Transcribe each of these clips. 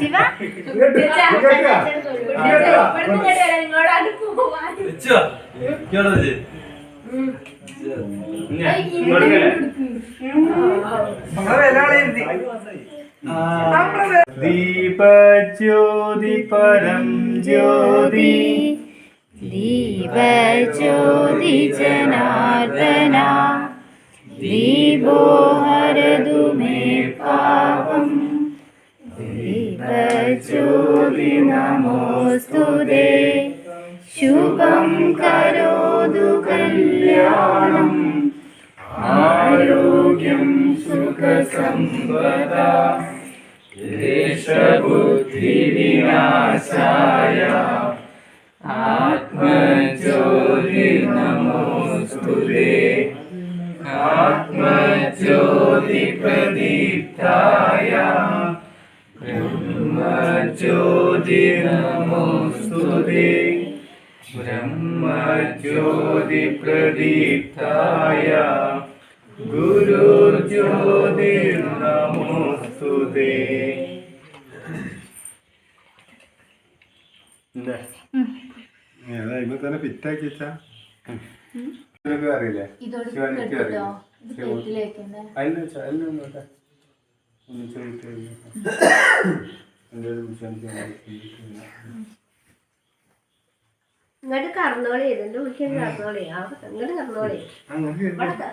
ശിവ. ദീപജ്യോതി പരം ജ്യോതി. ദീപജ്യോതി ജനാർദ്ദന. ദീപോ ഹരതു മേ പാപം. नमोऽस्तु नमोस्तुरे शुभं करोतु कल्याणम्। आरोग्यं सुखसम्पदा। देशबुद्धिविनाशाय। आत्मज्योति नमोऽस्तु स्तुरे आत्मजोलिप्रदीप्ताय ബ്രഹ്മജ്യോതി നമോസ്തുതേ ബ്രഹ്മജ്യോതി പ്രദീപ്തായ ഗുരുജ്യോതി നമോസ്തുതി ഇപ്പൊ തന്നെ ഫിറ്റാക്കി വെച്ചാ? അറിയില്ലേ? ശിവാനിക്ക് അറിയില്ലേ? അതിന് വെച്ചാ ഇങ്ങോട്ട് കറന്നോളി ഇതിന്റെ വിളിക്കാൻ കറന്നോളി. അവിടെ ഇങ്ങോട്ട് കറന്നോളി.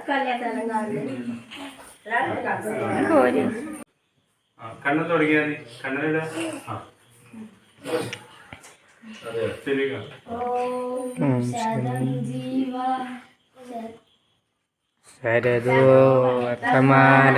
കല്യാണം കാണുന്നത് കണ്ണ തുടങ്ങിയാ മതി. കണ്ണനിട ആ. അതെ ശരി ശരദോ വർത്തമാന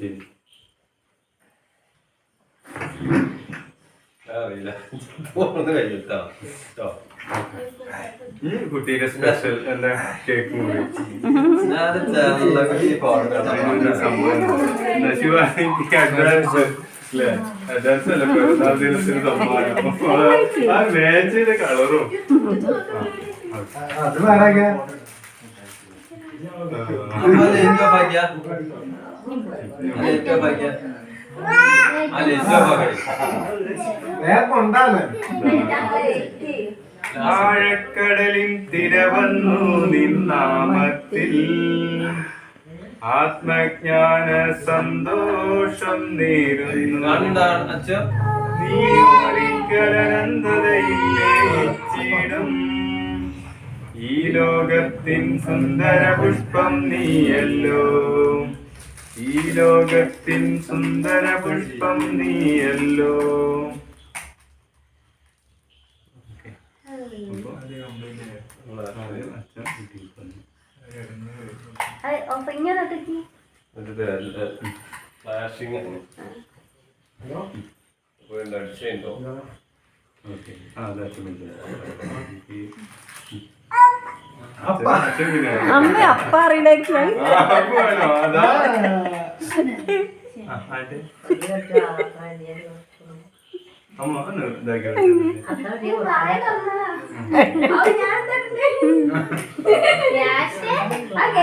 ചെയ്യും അറിയില്ല പോണത് കഴിഞ്ഞിട്ടോ കേട്ടോ കുട്ടിയുടെ സ്പെഷ്യൽ എന്താ കേക്ക് മുറി ഞാൻ സംഭവം. ശിവാനിക്ക് അഡ്വാൻസ്. അല്ലേ അഡ്വാൻസ് അല്ല പിറന്നാൾ ദിവസത്തിന് സമ്മാനം. ആ കളറും. അത് വേറെ ആഴക്കടലിൻ തിരവന്നു നിന്നാമത്തിൽ. ആത്മജ്ഞാന സന്തോഷം നേരുന്നു. നീ ഒരിക്കലനന്തതയില്ലേ ഇച്ചിടും ഈ ലോകത്തിൻ സുന്ദര പുഷ്പം നീയല്ലോ. ഈ ലോകത്തിൻ സുന്ദര പുഷ്പം നീയല്ലോ ഇങ്ങനെ അമ്മ അപ്പ അറിയിലേക്ക് അതാ. അമ്മ.